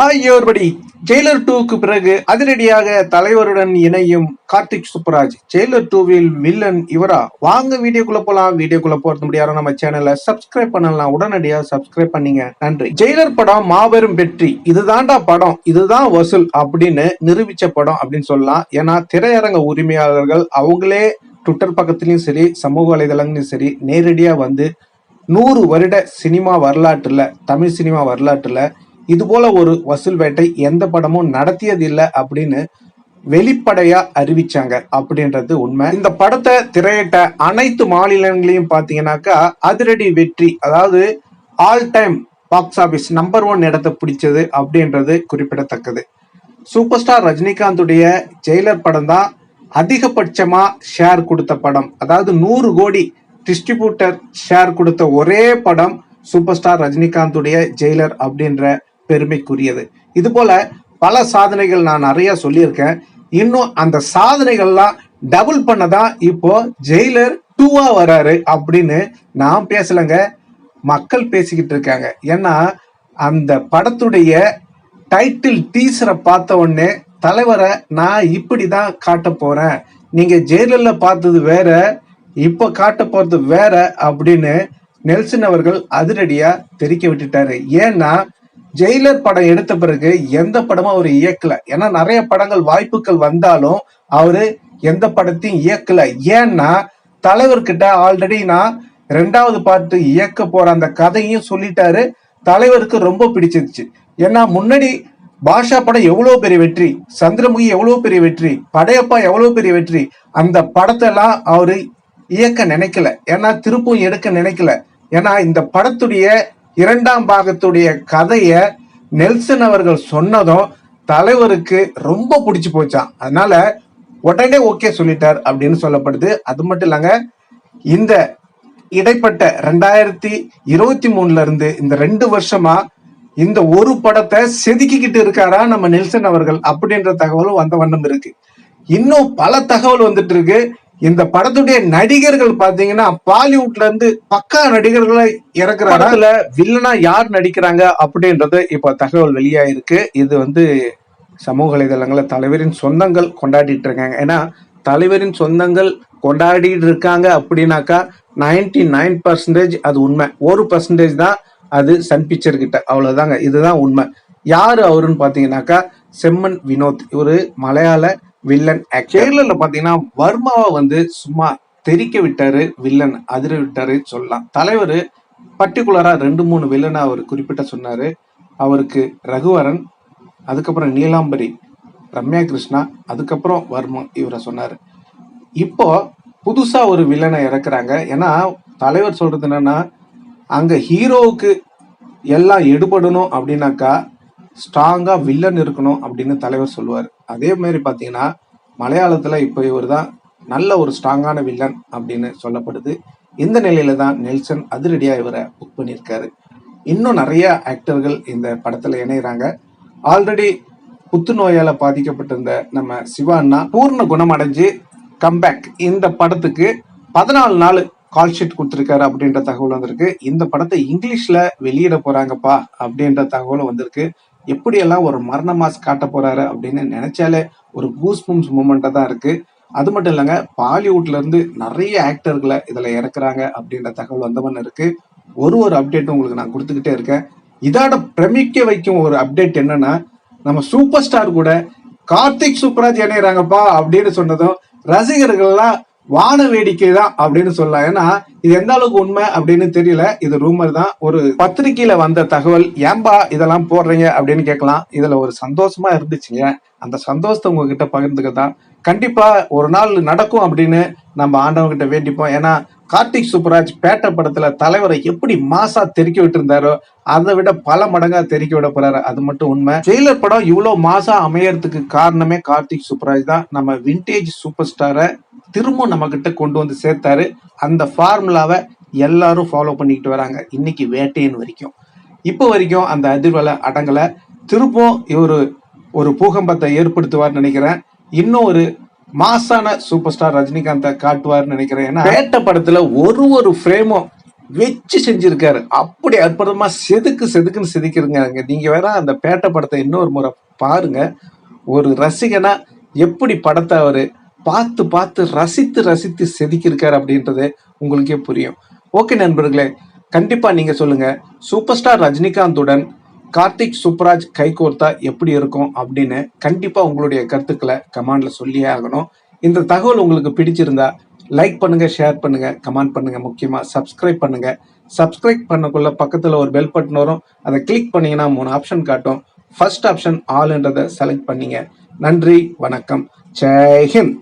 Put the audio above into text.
Hi everybody Jailer டூக்கு பிறகு அதிரடியாக தலைவருடன் இணையும் கார்த்திக் சுப்ராஜ் ஜெயிலர் டூவில் வில்லன் இவரா? வாங்க வீடியோக்குள்ள போலாம். வீடியோக்குள்ள போறது முடியாத. நம்ம சேனலை சப்ஸ்கிரைப் பண்ணலாம். உடனடியாக சப்ஸ்கிரைப் பண்ணீங்க. நன்றி. ஜெயிலர் படம் மாபெரும் வெற்றி. இதுதான்டா படம். இதுதான் வசூல் அப்படின்னு நிரூபிச்ச படம் அப்படின்னு சொல்லலாம். ஏன்னா திரையரங்க உரிமையாளர்கள் அவங்களே ட்விட்டர் பக்கத்துலயும் சரி சமூக வலைதளங்களையும் சரி நேரடியாக வந்து நூறு வருட சினிமா வரலாற்றுல தமிழ் சினிமா வரலாற்றுல இது போல ஒரு வசூல் வேட்டை எந்த படமும் நடத்தியதில்லை அப்படின்னு வெளிப்படையா அறிவிச்சாங்க அப்படின்றது உண்மை. இந்த படத்தை திரையிட்ட அனைத்து மாநிலங்களையும் பாத்தீங்கன்னாக்கா அதிரடி வெற்றி அதாவது all time box office number one இடத்தை பிடிச்சது அப்படின்றது குறிப்பிடத்தக்கது. சூப்பர் ஸ்டார் ரஜினிகாந்துடைய ஜெயிலர் படம் தான் அதிகபட்சமா ஷேர் கொடுத்த படம். அதாவது நூறு கோடி டிஸ்ட்ரிபியூட்டர் ஷேர் கொடுத்த ஒரே படம் சூப்பர் ஸ்டார் ரஜினிகாந்துடைய ஜெயிலர் அப்படின்ற பெருமைக்குரியது. இது போல பல சாதனைகள் நான் நிறைய சொல்லியிருக்கேன். இன்னும் அந்த சாதனைகள்லாம் டபுள் பண்ணதான் இப்போ ஜெயிலர் டூவா வராரு அப்படின்னு நான் பேசலைங்க. மக்கள் பேசிக்கிட்டு இருக்காங்க. ஏன்னா அந்த படத்துடைய டைட்டில் டீசரை பார்த்த உடனே தலைவரை நான் இப்படிதான் காட்ட போறேன். நீங்க ஜெயிலரில் பார்த்தது வேற இப்போ காட்ட போறது வேற அப்படின்னு நெல்சன் அவர்கள் அதிரடியா தெரிக்க விட்டுட்டாரு. ஏன்னா ஜெயிலர் படம் எடுத்த பிறகு எந்த படமும் அவர் இயக்கல. ஏன்னா நிறைய படங்கள் வாய்ப்புகள் வந்தாலும் அவரு எந்த படத்தையும் இயக்கல. ஏன்னா தலைவர்கிட்ட ஆல்ரெடி நான் ரெண்டாவது பாட்டு இயக்க போற அந்த கதையும் சொல்லிட்டாரு. தலைவருக்கு ரொம்ப பிடிச்சிருச்சு. ஏன்னா முன்னாடி பாஷா படம் எவ்வளவு பெரிய வெற்றி சந்திரமுகி எவ்வளவு பெரிய வெற்றி படையப்பா எவ்வளவு பெரிய வெற்றி அந்த படத்தை எல்லாம் அவரு இயக்க நினைக்கல. ஏன்னா திருப்பும் எடுக்க நினைக்கல. ஏன்னா இந்த படத்துடைய இரண்டாம் பாகத்துடைய கதைய நெல்சன் அவர்கள் சொன்னதும் தலைவருக்கு ரொம்ப பிடிச்சு போச்சான் அதனால உடனே ஓகே சொல்லிட்டார் அப்படின்னு சொல்லப்படுது. அது மட்டும் இல்லைங்க இந்த இடைப்பட்ட ரெண்டாயிரத்தி இருபத்தி மூணுல இருந்து இந்த ரெண்டு வருஷமா இந்த ஒரு படத்தை செதுக்கிக்கிட்டு இருக்காரா நம்ம நெல்சன் அவர்கள் அப்படின்ற தகவலும் வந்த வண்ணம் இருக்கு. இன்னும் பல தகவல் வந்துட்டு இருக்கு. இந்த படத்துடைய நடிகர்கள் பாத்தீங்கன்னா பாலிவுட்ல இருந்து பக்கா நடிகர்களை இறக்குறாங்க அதுல வில்லனா யார் நடிக்கிறாங்க அப்படின்றது இப்ப தகவல் வெளியாயிருக்கு. இது வந்து சமூக வலைதளங்கள தலைவரின் சொந்தங்கள் கொண்டாடிட்டு இருக்காங்க. ஏன்னா தலைவரின் சொந்தங்கள் கொண்டாடிட்டு இருக்காங்க அப்படின்னாக்கா நைன்டி நைன் பர்சன்டேஜ் அது உண்மை. ஒரு பர்சன்டேஜ் தான் அது சன் பிக்சர் கிட்ட. அவ்வளவுதாங்க. இதுதான் உண்மை. யாரு அவருன்னு பாத்தீங்கன்னாக்கா செம்மன் வினோத். இவர் மலையாள வில்லன் ட்ரெய்லர்ல பாத்தீங்கன்னா வர்மாவை வந்து சும்மா தெரிக்க விட்டாரு வில்லன் அதிர விட்டாரு சொல்லலாம். தலைவர் பர்டிகுலரா ரெண்டு மூணு வில்லனை அவர் குறிப்பிட்ட சொன்னாரு. அவருக்கு ரகுவரன் அதுக்கப்புறம் நீலாம்பரி ரம்யா கிருஷ்ணா அதுக்கப்புறம் வர்மா இவரை சொன்னாரு. இப்போ புதுசா ஒரு வில்லனை இறக்குறாங்க. ஏன்னா தலைவர் சொல்றது என்னன்னா அங்க ஹீரோவுக்கு எல்லாம் எடுபடணும் அப்படின்னாக்கா ஸ்ட்ராங்கா வில்லன் இருக்கணும் அப்படின்னு தலைவர் சொல்லுவார். அதே மாதிரி பார்த்தீங்கன்னா மலையாளத்துல இப்போ இவர் தான் நல்ல ஒரு ஸ்ட்ராங்கான வில்லன் அப்படின்னு சொல்லப்படுது. இந்த நிலையில தான் நெல்சன் அதிரடியா இவரை புக் பண்ணியிருக்காரு. இன்னும் நிறைய ஆக்டர்கள் இந்த படத்துல இணைகிறாங்க ஆல்ரெடி புத்துநோயால பாதிக்கப்பட்டிருந்த நம்ம சிவா அண்ணா பூர்ண குணமடைஞ்சு கம்பேக் இந்த படத்துக்கு பதினாலு நாள் கால் ஷீட் கொடுத்துருக்காரு அப்படின்ற தகவல் வந்திருக்கு. இந்த படத்தை இங்கிலீஷ்ல வெளியிட போறாங்கப்பா அப்படின்ற தகவலும் வந்திருக்கு. எப்படியெல்லாம் ஒரு மரண மாஸ் காட்ட போறாரு அப்படின்னு நினைச்சாலே ஒரு கூஸ் பம்ஸ் தான் இருக்கு. அது மட்டும் இல்லைங்க பாலிவுட்ல இருந்து நிறைய ஆக்டர்களை இதுல இறக்குறாங்க அப்படின்ற தகவல் வந்தவன் இருக்கு. ஒரு ஒரு அப்டேட் உங்களுக்கு நான் கொடுத்துக்கிட்டே இருக்கேன். இதோட பிரமிக்க வைக்கும் ஒரு அப்டேட் என்னன்னா நம்ம சூப்பர் ஸ்டார் கூட கார்த்திக் சூப்பராஜ் இணையறாங்கப்பா அப்படின்னு சொன்னதும் ரசிகர்கள்லாம் வான வேடிக்கை தான் அப்படின்னு சொல்லலாம் ஏன்னா இது எந்த அளவுக்கு உண்மை அப்படின்னு தெரியல. இது ரூமர் தான். ஒரு பத்திரிகையில வந்த தகவல் ஏன்பா இதெல்லாம் போடுறீங்க? அப்படின்னு கேட்கலாம். இதுல ஒரு சந்தோஷமா இருந்துச்சுங்க. அந்த சந்தோஷத்தை உங்ககிட்ட பகிர்ந்துக்க தான் கண்டிப்பா ஒரு நாள் நடக்கும் அப்படின்னு நம்ம ஆண்டவங்கிட்ட வேண்டிப்போம். ஏன்னா கார்த்திக் சூப்பராஜ் பேட்ட படத்துல தலைவரை எப்படி மாசா தெறிக்க விட்டு இருந்தாரோ அதை விட பல மடங்கா தெறிக்க விட போறாரு. அது மட்டும் உண்மை. ஜெயிலர் படம் இவ்வளவு மாசா அமையறதுக்கு காரணமே கார்த்திக் சூப்பராஜ் தான். நம்ம விண்டேஜ் சூப்பர் ஸ்டாரை திரும்ப நம்ம கிட்ட கொண்டு வந்து சேர்த்தாரு. அந்த ஃபார்முலாவை எல்லாரும் ஃபாலோ பண்ணிக்கிட்டு வராங்க. இன்னைக்கு வேட்டையின் வரைக்கும். இப்போ வரைக்கும் அந்த அதிர்வலை அடங்கலை. திருப்பம் இவர் ஒரு பூகம்பத்தை ஏற்படுத்துவார்னு நினைக்கிறேன். இன்னும் ஒரு மாசான சூப்பர் ஸ்டார் ரஜினிகாந்தை காட்டுவார்னு நினைக்கிறேன். ஏன்னா வேட்டை படத்துல ஒரு ஒரு ஃப்ரேமும் வச்சு செஞ்சிருக்காரு. அப்படி அற்புதமா செதுக்கு செதுக்குன்னு செதுக்கிருங்க நீங்க வேற அந்த பேட்டை படத்தை இன்னொரு முறை பாருங்க. ஒரு ரசிகனா எப்படி படத்தை அவரு பார்த்து பார்த்து ரசித்து ரசித்து செதுக்கியிருக்காரு அப்படின்றது உங்களுக்கே புரியும். ஓகே நண்பர்களே கண்டிப்பாக நீங்கள் சொல்லுங்கள் சூப்பர் ஸ்டார் ரஜினிகாந்துடன் கார்த்திக் சுப்ராஜ் கைகோர்த்தா எப்படி இருக்கும் அப்படின்னு கண்டிப்பாக உங்களுடைய கருத்துக்களை கமெண்ட்ல சொல்லியே ஆகணும். இந்த தகவல் உங்களுக்கு பிடிச்சிருந்தா லைக் பண்ணுங்கள் ஷேர் பண்ணுங்கள் கமெண்ட் பண்ணுங்கள் முக்கியமாக சப்ஸ்கிரைப் பண்ணுங்கள் சப்ஸ்கிரைப் பண்ணக்குள்ள பக்கத்தில் ஒரு பெல் பட்டன் வரும். அதை கிளிக் பண்ணீங்கன்னா மூணு ஆப்ஷன் காட்டும். ஃபர்ஸ்ட் ஆப்ஷன் ஆல்ன்றதை செலக்ட் பண்ணிங்க. நன்றி வணக்கம். ஜெய்ஹிந்த்